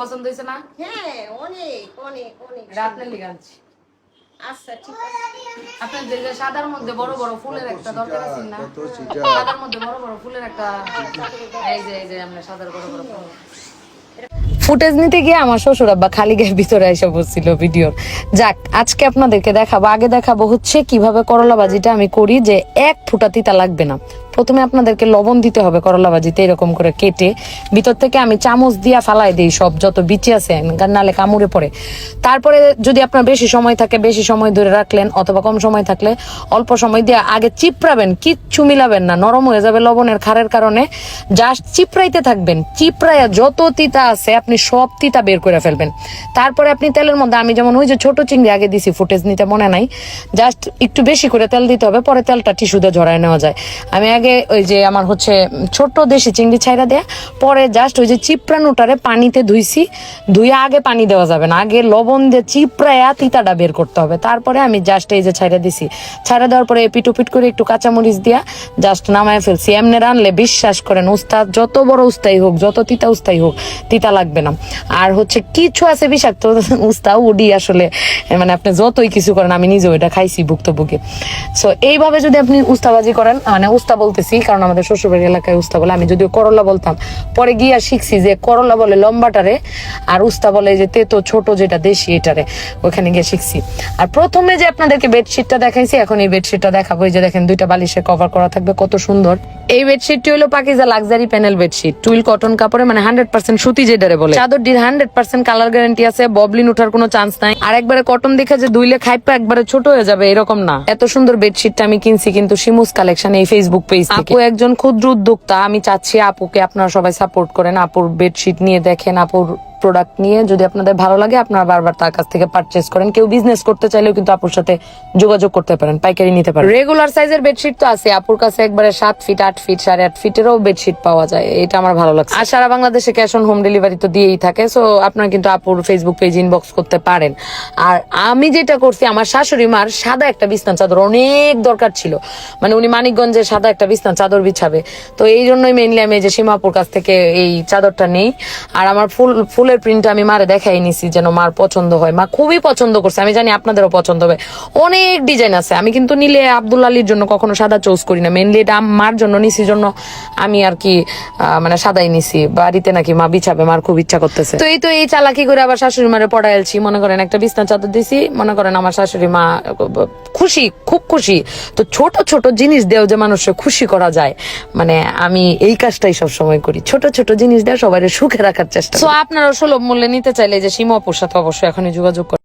পছন্দ হয়েছে না? হ্যাঁ অনেক অনেক অনেক আপনার লিগে আনছি। আচ্ছা ঠিক আছে। আপনার যে যে সাদার মধ্যে বড় বড় ফুলের একটা দরকার আছে না? সাদার মধ্যে বড় বড় ফুলের একটা এই যে এই যে আমরা সাদার বড় বড় ফুল। ফুটেজ নিতে গিয়ে আমার শ্বশুর আব্বা খালি গায়ে ভিতরে এসে বসছিল ভিডিও। যাক আজকে আপনাদেরকে দেখাবো আগে দেখাবো হচ্ছে কীভাবে করলা ভাজিটা আমি করি যে এক ফুটা তিতা লাগবে না। প্রথমে আপনাদেরকে লবণ দিতে হবে করলা ভাজিতে এরকম করে কেটে। ভিতর থেকে আমি চামচ দিয়া ফালাই দিই সব, যত বিচি আছে, নালে কামড়ে পড়ে। তারপরে যদি আপনার বেশি সময় থাকে, বেশি সময় ধরে রাখলেন অথবা কম সময় থাকলে অল্প সময় দিয়ে আগে চিপড়াবেন, কিচ্ছু মিলাবেন না, নরম হয়ে যাবে লবণের খারের কারণে। জাস্ট চিপড়াইতে থাকবেন, চিপড়াইয়া যত তিতা আছে আপনি সব তিতা বের করে ফেলবেন। তারপরে আপনি তেলের মধ্যে, আমি যেমন ওই যে ছোট চিংড়ি আগে দিছি, ফুটেজ নিতে মনে নাই, জাস্ট একটু বেশি করে তেল দিতে হবে, পরে তেলটা টিস্যুতে ঝরায় নেওয়া যায়। আমি আগে ওই যে আমার হচ্ছে ছোট দেশি চিংড়ি ছাইরা দেয়া, পরে জাস্ট ওই যে চিপড়ানোটারে পানিতে ধুইছি ধুয়ে আগে পানি দেওয়া যাবে না। আগে লবণ দিয়ে চিপড়ায়া তিতাটা বের করতে হবে। তারপরে আমি জাস্ট এই যে ছাইরা দিছি। ছাইরা দেওয়ার পরে এপিট উপিট করে একটু কাঁচামরিচ দিয়া জাস্ট নামায় ফেলছি। এমনি রানলে বিশ্বাস করেন, উস্তাদ, যত বড় উস্তাই হোক, যত তিতা উস্তাই হোক, তিতা লাগবে না। আর হচ্ছে কিছু আছে বিষাক্ত উস্তা উডি আসলে। মানে আপনি যতই কিছু করেন, আমি নিজেও এটা খাইছি ভুক্তভোগী। সো এইভাবে যদি আপনি উস্তাবাজি করেন মানে উস্তা বলতেছি কারণ আমাদের শ্বশুরবাড়ির এলাকায় উস্তা বলে, আমি যদিও করলা বলতাম, পরে গিয়া শিখছি যে করলা বলে লম্বাটারে, আর উস্তা বলে যে তেতো ছোট যেটা দেশি এটারে, ওখানে গিয়ে শিখছি। আর প্রথমে যে আপনাদেরকে বেডশিটটা দেখাইছি, এখন এই বেডশিটটা দেখাবো, এই যে দেখেন দুইটা বালিশে কভার করা থাকবে, কত সুন্দর। এই বেডশিটটি হলো Pakiza luxury panel bedsheet twill cotton কাপড়ে মানে হান্ড্রেড পার্সেন্ট সুতি যেটারে বলে। চাদরটির হান্ড্রেড পার্সেন্ট কালার গ্যারান্টি আছে ববলিন ওঠার কোনো চান্স নাই। আর একবারে কটন দেখে যে দুইলে খাইপা একবারে ছোট হয়ে যাবে, এরকম না। এত সুন্দর বেডশিটটা আমি কিনছি কিন্তু শিমুস কালেকশন এই ফেসবুক পেজ আপু একজন ক্ষুদ্র উদ্যোক্তা, আমি চাচ্ছি আপুকে আপনারা সবাই সাপোর্ট করেন। আপুর বেডশিট নিয়ে দেখেন, আপুর প্রোডাক্ট নিয়ে যদি আপনাদের ভালো লাগে আপনারা বারবার তার কাছ থেকে পারচেস করেন। কেউ বিজনেস করতে চাইলেও কিন্তু আপুর সাথে যোগাযোগ করতে পারেন পাইকারি নিতে পারেন। রেগুলার সাইজের বেডশিট তো আছে আপুর কাছে একবারে সাত ফিট আট ফিট সাড়ে আট ফিটেরও বেডশিট পাওয়া যায়। এটা আমার ভালো লাগছে। আর সারা বাংলাদেশে ক্যাশ অন হোম ডেলিভারি তো দিয়েই থাকে সো আপনারা কিন্তু আপুর ফেসবুক পেজ ইনবক্স করতে পারেন। আর আমি যেটা করছি আমার শাশুড়ি মার সাদা একটা বিছনা চাদর অনেক দরকার ছিল। মানে উনি মানিকগঞ্জে সাদা একটা বিছনা চাদর বিছাবে। তো এই জন্যই মেইনলি আমি এই যে সীমাপুর কাছ থেকে এই চাদরটা নেই। আর আমার ফুল ফুল ফুলের প্রিন্ট আমি মারে দেখাই নিছি যেন মার পছন্দ হয়। মা খুবই পছন্দ করছে আমি জানি আপনাদেরও পছন্দ হবে। অনেক ডিজাইন আছে আমি কিন্তু নিলে আব্দুল আলীর জন্য কখনো সাদা চুজ করি না মেনলি এটা মার জন্য নিছি জন্য আমি আর কি মানে সাদাই নিছি। বাড়িতে নাকি মা বিছাবে মার খুব ইচ্ছা করতেছে। তো এই তো এই চালাকি করে আবার শাশুড়ি মারে পড়াইলছি মনে করেন একটা বিছনা চাদর দিছি মনে করেন আমার শাশুড়ি মা খুশি খুব খুশি। তো ছোট ছোট জিনিস দেও যে মানুষকে খুশি করা যায় মানে আমি এই কাজটাই সব সময় করি। ছোট ছোট জিনিস দেওয়া সবাই সুখে রাখার চেষ্টা তো আপনারা সুলভ মূল্যে নিতে চাইলে যে সীমাপুর সাথে অবশ্যই এখনই যোগাযোগ